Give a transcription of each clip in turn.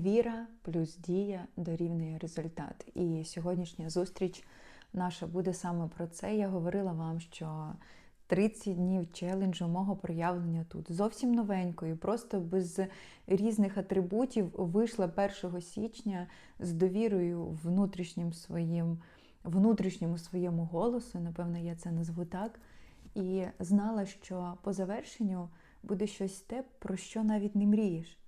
Віра плюс дія дорівнює результат. І сьогоднішня зустріч наша буде саме про це. Я говорила вам, що 30 днів челенджу мого проявлення тут зовсім новенькою, просто без різних атрибутів вийшла 1 січня з довірою внутрішнім своїм, внутрішньому своєму голосу, напевно, я це назву так. І знала, що по завершенню буде щось те, про що навіть не мрієш.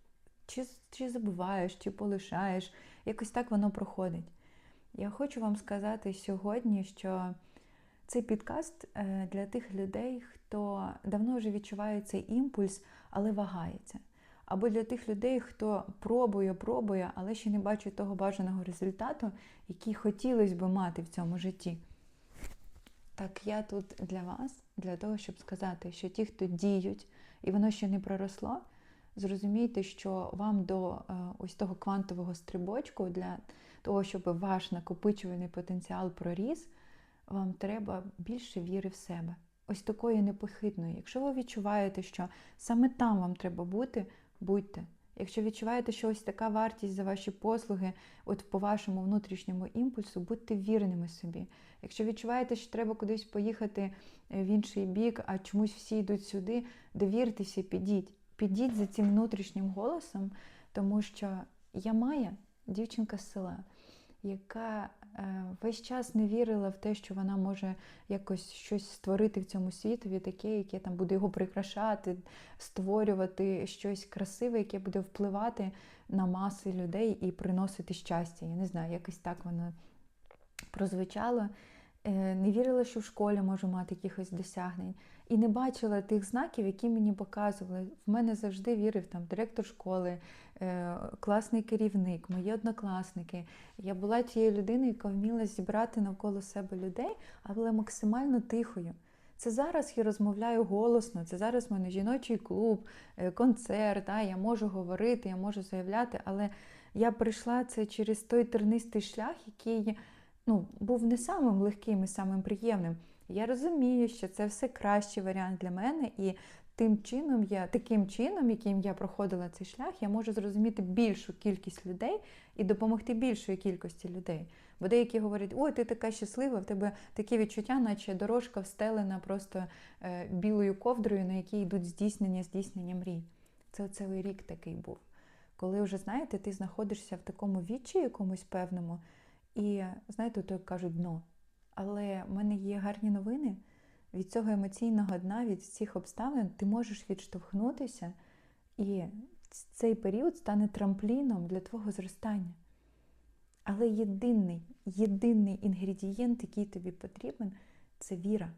Чи, чи забуваєш, чи полишаєш, якось так воно проходить. Я хочу вам сказати сьогодні, що цей підкаст е, для тих людей, хто давно вже відчуває цей імпульс, але вагається. Або для тих людей, хто пробує, пробує, але ще не бачить того бажаного результату, який хотілося би мати в цьому житті. Так я тут для вас, для того, щоб сказати, що ті, хто діють, і воно ще не проросло, зрозумійте, що вам до е, ось того квантового стрибочку, для того, щоб ваш накопичувальний потенціал проріс, вам треба більше віри в себе. Ось такої непохитної. Якщо ви відчуваєте, що саме там вам треба бути, будьте. Якщо відчуваєте, що ось така вартість за ваші послуги, от по вашому внутрішньому імпульсу, будьте вірними собі. Якщо відчуваєте, що треба кудись поїхати в інший бік, а чомусь всі йдуть сюди, довіртеся, підіть. Підіть за цим внутрішнім голосом, тому що я Майя, дівчинка з села, яка е, весь час не вірила в те, що вона може якось щось створити в цьому світові, таке, яке там буде його прикрашати, створювати щось красиве, яке буде впливати на маси людей і приносити щастя. Я не знаю, якось так воно прозвучало. Е, не вірила, що в школі можу мати якихось досягнень. І не бачила тих знаків, які мені показували. В мене завжди вірив там директор школи, е, класний керівник, мої однокласники. Я була тією людиною, яка вміла зібрати навколо себе людей, але максимально тихою. Це зараз я розмовляю голосно, це зараз в мене жіночий клуб, е, концерт, да, я можу говорити, я можу заявляти, але я прийшла це через той тернистий шлях, який ну, був не самим легким і самим приємним. Я розумію, що це все кращий варіант для мене, і тим чином я, таким чином, яким я проходила цей шлях, я можу зрозуміти більшу кількість людей і допомогти більшої кількості людей. Бо деякі говорять, ой, ти така щаслива, в тебе таке відчуття, наче дорожка встелена просто е, білою ковдрою, на якій йдуть здійснення, здійснення мрій. Це цілий рік такий був. Коли вже, знаєте, ти знаходишся в такому відчі якомусь певному, і знаєте, то кажуть дно. Але в мене є гарні новини. Від цього емоційного дна, від цих обставин ти можеш відштовхнутися, і цей період стане трампліном для твого зростання. Але єдиний, єдиний інгредієнт, який тобі потрібен, це віра.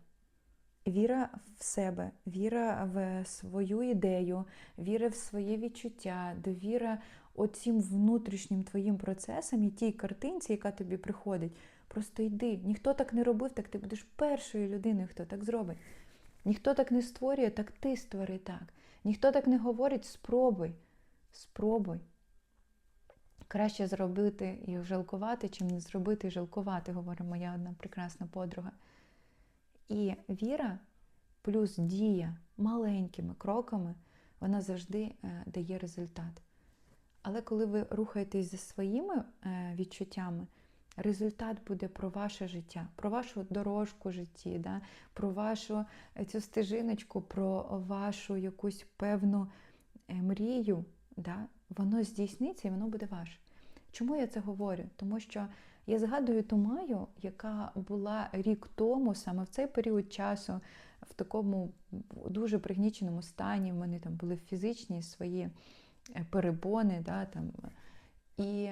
Віра в себе, віра в свою ідею, віра в своє відчуття, довіра оцім внутрішнім твоїм процесам і тій картинці, яка тобі приходить. Просто йди. Ніхто так не робив, так ти будеш першою людиною, хто так зробить. Ніхто так не створює, так ти створи так. Ніхто так не говорить, спробуй. Спробуй. Краще зробити і жалкувати, чим не зробити і жалкувати, говорить моя одна прекрасна подруга. І віра плюс дія маленькими кроками, вона завжди е, дає результат. Але коли ви рухаєтесь за своїми е, відчуттями, результат буде про ваше життя, про вашу дорожку житті, да? про вашу е, цю стежиночку, про вашу якусь певну мрію, да? воно здійсниться і воно буде ваше. Чому я це говорю? Тому що я згадую ту Маю, яка була рік тому, саме в цей період часу, в такому дуже пригніченому стані. В мене там були фізичні свої е, перебони. Да, там. І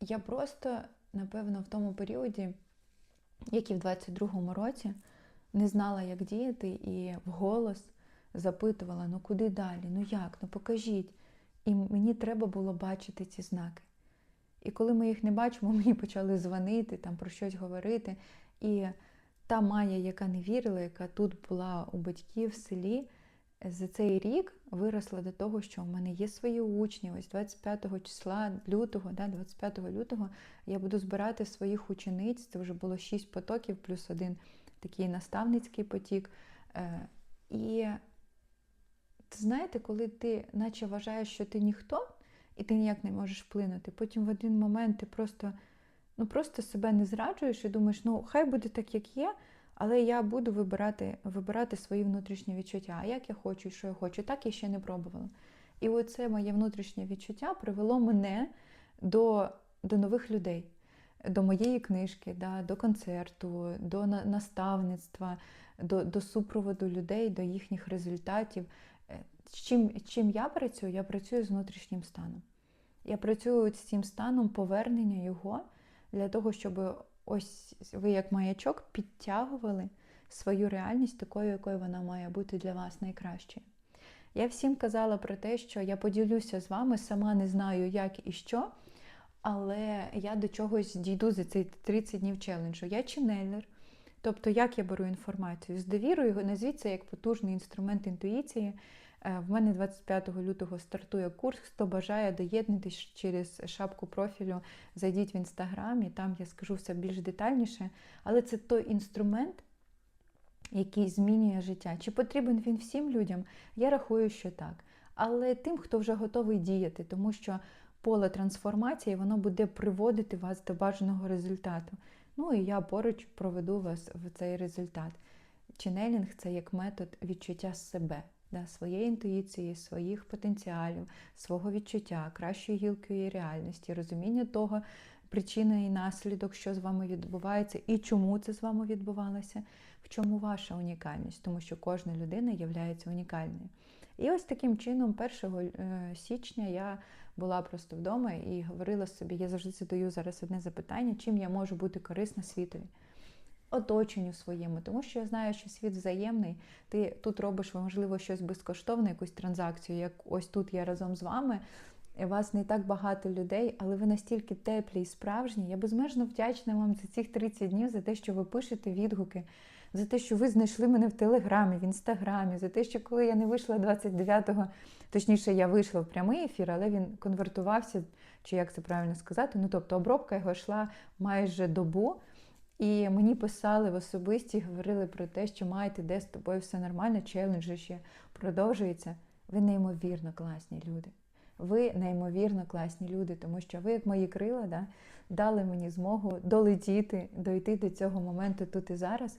я просто, напевно, в тому періоді, як і в 22-му році, не знала, як діяти, і вголос запитувала: ну куди далі? Ну як? Ну покажіть. І мені треба було бачити ці знаки. І коли ми їх не бачимо, мені почали дзвонити, там про щось говорити. І та Майя, яка не вірила, яка тут була у батьків в селі, за цей рік виросла до того, що в мене є свої учні. Ось 25 числа лютого, да, 25 лютого я буду збирати своїх учениць. Це вже було 6 потоків, плюс один такий наставницький потік. Е, і знаєте, коли ти наче вважаєш, що ти ніхто, і ти ніяк не можеш вплинути. Потім в один момент ти просто, ну, просто себе не зраджуєш і думаєш, ну хай буде так, як є, але я буду вибирати, вибирати свої внутрішні відчуття. А як я хочу що я хочу, так я ще не пробувала. І оце моє внутрішнє відчуття привело мене до, до нових людей, до моєї книжки, да, до концерту, до наставництва, до, до супроводу людей, до їхніх результатів. Е, Чим, чим я працюю? Я працюю з внутрішнім станом. Я працюю з цим станом повернення його для того, щоб ось ви, як маячок, підтягували свою реальність такою, якою вона має бути для вас найкращою. Я всім казала про те, що я поділюся з вами, сама не знаю, як і що, але я до чогось дійду за цей 30 днів челенджу. Я ченелер, тобто як я беру інформацію з довірою, назвіть це як потужний інструмент інтуїції. Е, В мене 25 лютого стартує курс. Хто бажає доєднатись через шапку профілю, зайдіть в інстаграм, і там я скажу все більш детальніше. Але це той інструмент, який змінює життя. Чи потрібен він всім людям? Я рахую, що так. Але тим, хто вже готовий діяти, тому що поле трансформації воно буде приводити вас до бажаного результату. Ну і я поруч проведу вас в цей результат. Ченелінг це як метод відчуття себе, да, своєї інтуїції, своїх потенціалів, свого відчуття, кращої гілкої реальності, розуміння того, причина і наслідок, що з вами відбувається, і чому це з вами відбувалося, в чому ваша унікальність, тому що кожна людина є унікальною. І ось таким чином, 1 е, січня я була просто вдома і говорила собі, я завжди задаю зараз одне запитання, чим я можу бути корисна світові. Оточенню своєму, тому що я знаю, що світ взаємний. Ти тут робиш, можливо, щось безкоштовне, якусь транзакцію, як ось тут я разом з вами. І вас не так багато людей, але ви настільки теплі і справжні. Я безмежно вдячна вам за цих 30 днів, за те, що ви пишете відгуки, за те, що ви знайшли мене в Телеграмі, в Інстаграмі, за те, що коли я не вийшла 29-го, точніше, я вийшла в прямий ефір, але він конвертувався, чи як це правильно сказати. Ну, тобто обробка його йшла майже добу. І мені писали в особисті, говорили про те, що маєте, де з тобою все нормально, челендж ще продовжується. Ви неймовірно класні люди. Ви неймовірно класні люди, тому що ви, як мої крила, да, дали мені змогу долетіти, дойти до цього моменту тут і зараз.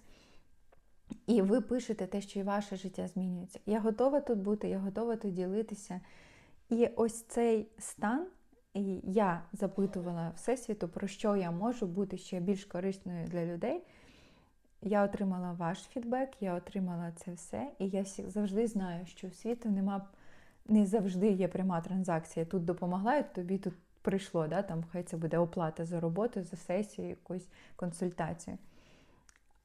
І ви пишете те, що і ваше життя змінюється. Я готова тут бути, я готова тут ділитися. І ось цей стан, і я запитувала Всесвіту, про що я можу бути ще більш корисною для людей. Я отримала ваш фідбек, я отримала це все, і я завжди знаю, що у світу нема, не завжди є пряма транзакція. Тут допомогла, і тобі тут прийшло, да, там хай це буде оплата за роботу, за сесію, якусь консультацію.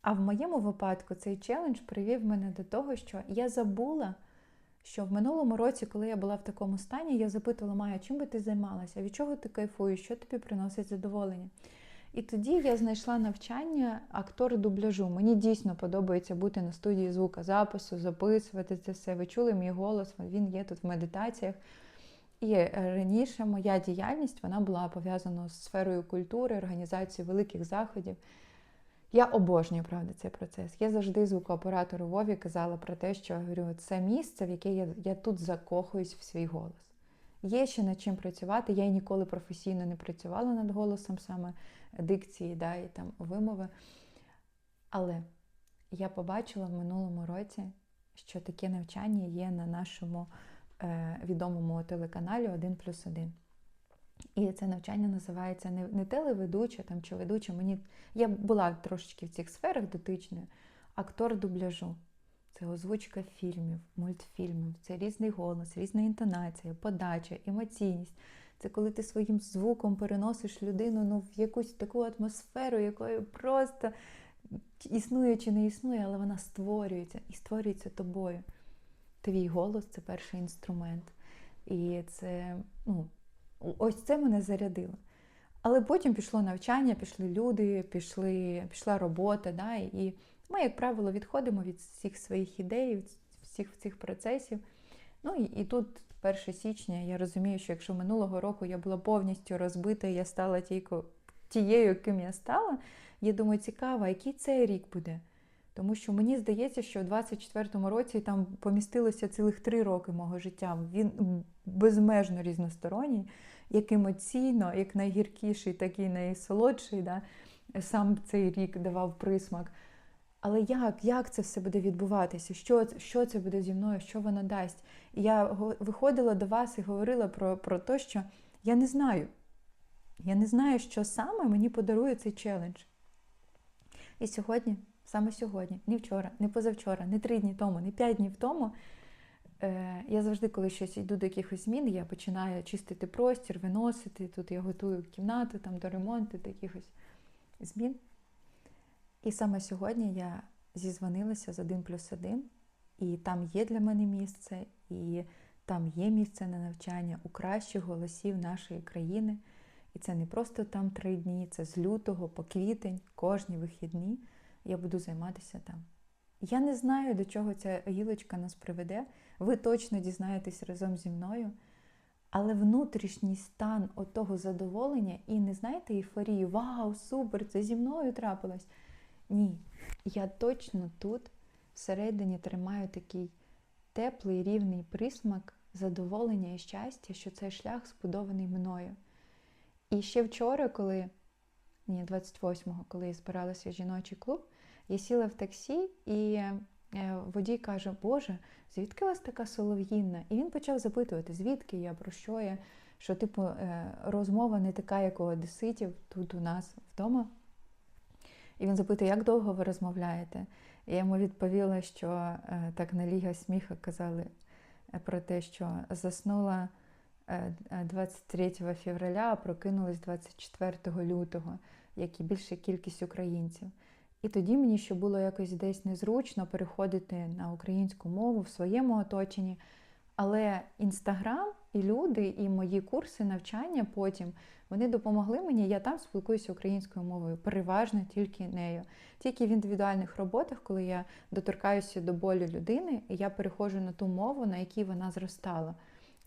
А в моєму випадку цей челендж привів мене до того, що я забула, що в минулому році, коли я була в такому стані, я запитувала Майя, чим би ти займалася, від чого ти кайфуєш, що тобі приносить задоволення. І тоді я знайшла навчання актор дубляжу. Мені дійсно подобається бути на студії звукозапису, записувати це все. Ви чули мій голос, він є тут в медитаціях. І раніше моя діяльність вона була пов'язана з сферою культури, організацією великих заходів. Я обожнюю, правда, цей процес. Я завжди звукооператору Вові казала про те, що говорю, це місце, в яке я, я тут закохуюсь в свій голос. Є ще над чим працювати. Я ніколи професійно не працювала над голосом, саме дикції, да, і там вимови. Але я побачила в минулому році, що таке навчання є на нашому е, відомому телеканалі 1 плюс 1. І це навчання називається не, не телеведуча там, чи ведуча. Мені, Я була трошечки в цих сферах дотичною. Актор дубляжу. Це озвучка фільмів, мультфільмів, це різний голос, різна інтонація, подача, емоційність. Це коли ти своїм звуком переносиш людину ну, в якусь таку атмосферу, якою просто існує чи не існує, але вона створюється і створюється тобою. Твій голос це перший інструмент. І це, ну, ось це мене зарядило. Але потім пішло навчання, пішли люди, пішли, пішла робота. Да, І ми, як правило, відходимо від всіх своїх ідей, від всіх цих процесів. Ну і, і тут, 1 січня, я розумію, що якщо минулого року я була повністю розбита, я стала тільки тією, ким я стала, я думаю, цікаво, який цей рік буде. Тому що мені здається, що у 24-му році там помістилося цілих три роки мого життя. Він безмежно різносторонній, як емоційно, як найгіркіший, так і найсолодший. Да? Сам цей рік давав присмак. Але як як це все буде відбуватися? Що що це буде зі мною, що воно дасть? І я виходила до вас і говорила про, про те, що я не знаю. Я не знаю, що саме мені подарує цей челендж. І сьогодні, саме сьогодні, не вчора, не позавчора, не три дні тому, не п'ять днів тому. Е, Я завжди, коли щось йду до якихось змін, я починаю чистити простір, виносити. Тут я готую кімнату там, до ремонту, до якихось змін. І саме сьогодні я зізвонилася з 1 плюс 1, і там є для мене місце, і там є місце на навчання у кращих голосів нашої країни. І це не просто там три дні, це з лютого по квітень, кожні вихідні я буду займатися там. Я не знаю, до чого ця гілочка нас приведе. Ви точно дізнаєтесь разом зі мною. Але внутрішній стан отого задоволення і не знаєте ейфорії, вау, супер, це зі мною трапилось. Ні, я точно тут всередині тримаю такий теплий рівний присмак задоволення і щастя, що цей шлях збудований мною. І ще вчора, коли, ні, 28-го, коли я збиралася в жіночий клуб, я сіла в таксі і е, водій каже, Боже, звідки у вас така солов'їнна? І він почав запитувати, звідки я, про що я, що, типу, е, розмова не така, як у одеситів тут у нас вдома. І він запитує, як довго ви розмовляєте? І я йому відповіла, що е, так на Ліга сміха казали про те, що заснула 23 февраля, а прокинулась 24 лютого, як і більша кількість українців. І тоді мені ще було якось десь незручно переходити на українську мову в своєму оточенні. Але Інстаграм і люди, і мої курси навчання потім вони допомогли мені. Я там спілкуюся українською мовою, переважно тільки нею. Тільки в індивідуальних роботах, коли я доторкаюся до болю людини, я переходжу на ту мову, на якій вона зростала.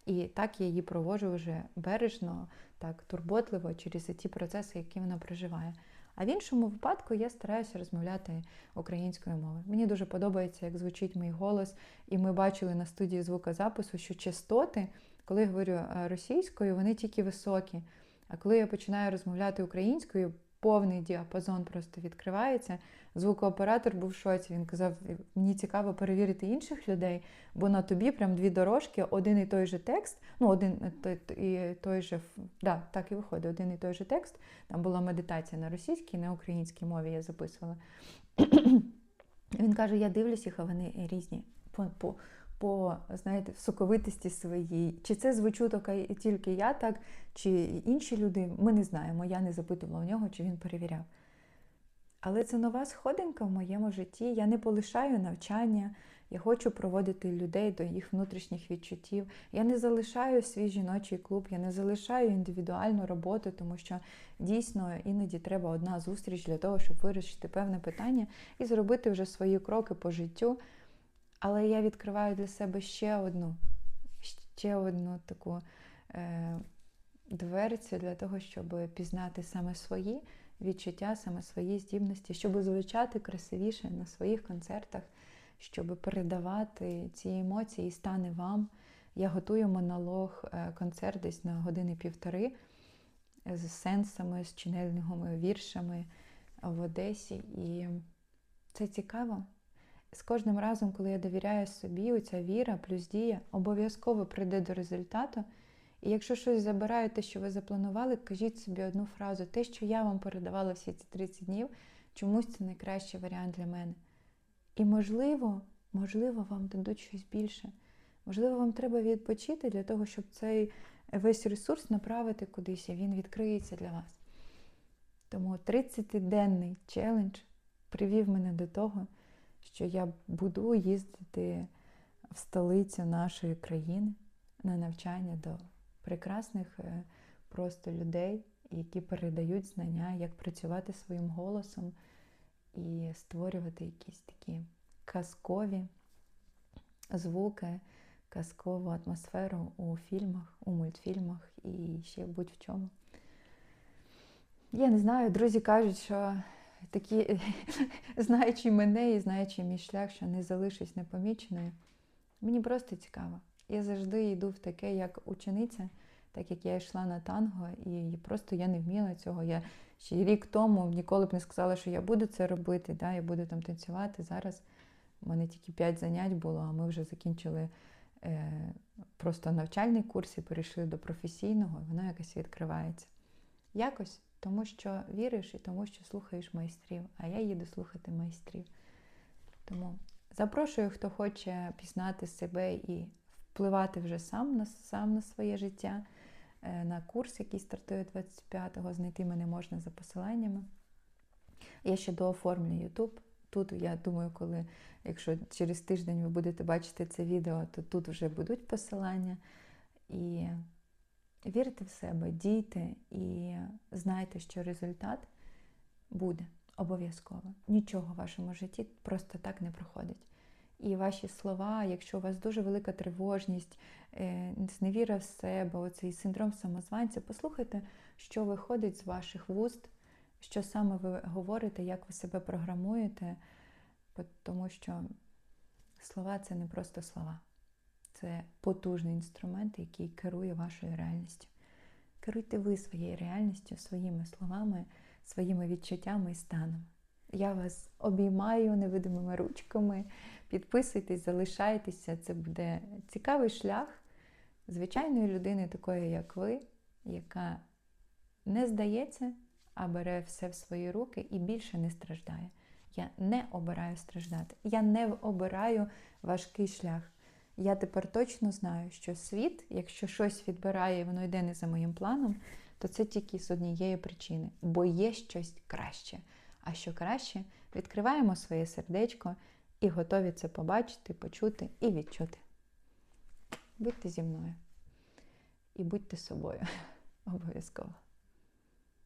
І так я її проводжу вже бережно, так турботливо через ті процеси, які вона проживає. А в іншому випадку я стараюся розмовляти українською мовою. Мені дуже подобається, як звучить мій голос, і ми бачили на студії звукозапису, що частоти, коли я говорю російською, вони тільки високі. А коли я починаю розмовляти українською, повний діапазон просто відкривається. Звукооператор був в шоці. Він казав: мені цікаво перевірити інших людей, бо на тобі прям дві дорожки, один і той же текст, ну, один і той же, да, так і виходить, один і той же текст. Там була медитація на російській, на українській мові я записувала. Він каже: я дивлюсь їх, а вони різні. По, по, по знаєте, соковитості своїй. Чи це звучу тільки я так, чи інші люди, ми не знаємо. Я не запитувала у нього, чи він перевіряв. Але це нова сходинка в моєму житті. Я не полишаю навчання, я хочу проводити людей до їх внутрішніх відчуттів. Я не залишаю свій жіночий клуб, я не залишаю індивідуальну роботу, тому що дійсно іноді треба одна зустріч для того, щоб вирішити певне питання і зробити вже свої кроки по життю. Але я відкриваю для себе ще одну, ще одну таку е, дверцю для того, щоб пізнати саме свої відчуття, саме свої здібності, щоб звучати красивіше на своїх концертах, щоб передавати ці емоції і стане вам. Я готую монолог, е, концерт десь на години-півтори з сенсами, з чинельними віршами в Одесі. І це цікаво. З кожним разом, коли я довіряю собі, оця віра плюс дія обов'язково прийде до результату. І якщо щось забираю, те, що ви запланували, кажіть собі одну фразу: те, що я вам передавала всі ці 30 днів, чомусь це найкращий варіант для мене. І можливо, можливо, вам дадуть щось більше. Можливо, вам треба відпочити для того, щоб цей весь ресурс направити кудись, і він відкриється для вас. Тому 30-денний челендж привів мене до того, що я буду їздити в столицю нашої країни на навчання до прекрасних е, просто людей, які передають знання, як працювати своїм голосом і створювати якісь такі казкові звуки, казкову атмосферу у фільмах, у мультфільмах і ще будь-в чому. Я не знаю, друзі кажуть, що такі, знаючи мене і знаючи мій шлях, що не залишусь непоміченою, мені просто цікаво. Я завжди йду в таке, як учениця, так як я йшла на танго, і просто я не вміла цього. Я ще рік тому ніколи б не сказала, що я буду це робити, да, я буду там танцювати. Зараз у мене тільки 5 занять було, а ми вже закінчили е, просто навчальний курс і перейшли до професійного, і воно якось відкривається. Якось, тому що віриш і тому, що слухаєш майстрів, а я їду слухати майстрів. Тому запрошую, хто хоче пізнати себе і впливати вже сам на, сам на своє життя, е, на курс, який стартує 25-го, знайти мене можна за посиланнями. Я ще дооформлю YouTube. Тут, я думаю, коли, якщо через тиждень ви будете бачити це відео, то тут вже будуть посилання. І вірте в себе, дійте і знайте, що результат буде обов'язково. Нічого в вашому житті просто так не проходить. І ваші слова, якщо у вас дуже велика тривожність, е, зневіра в себе, оцей синдром самозванця, послухайте, що виходить з ваших вуст, що саме ви говорите, як ви себе програмуєте, тому що слова це не просто слова, це потужний інструмент, який керує вашою реальністю. Керуйте ви своєю реальністю, своїми словами, своїми відчуттями і станом. Я вас обіймаю невидимими ручками. Підписуйтесь, залишайтеся. Це буде цікавий шлях звичайної людини, такої, як ви, яка не здається, а бере все в свої руки і більше не страждає. Я не обираю страждати. Я не обираю важкий шлях. Я тепер точно знаю, що світ, якщо щось відбирає, і воно йде не за моїм планом, то це тільки з однієї причини, бо є щось краще. А що краще, відкриваємо своє сердечко і готові це побачити, почути і відчути. Будьте зі мною і будьте собою обов'язково.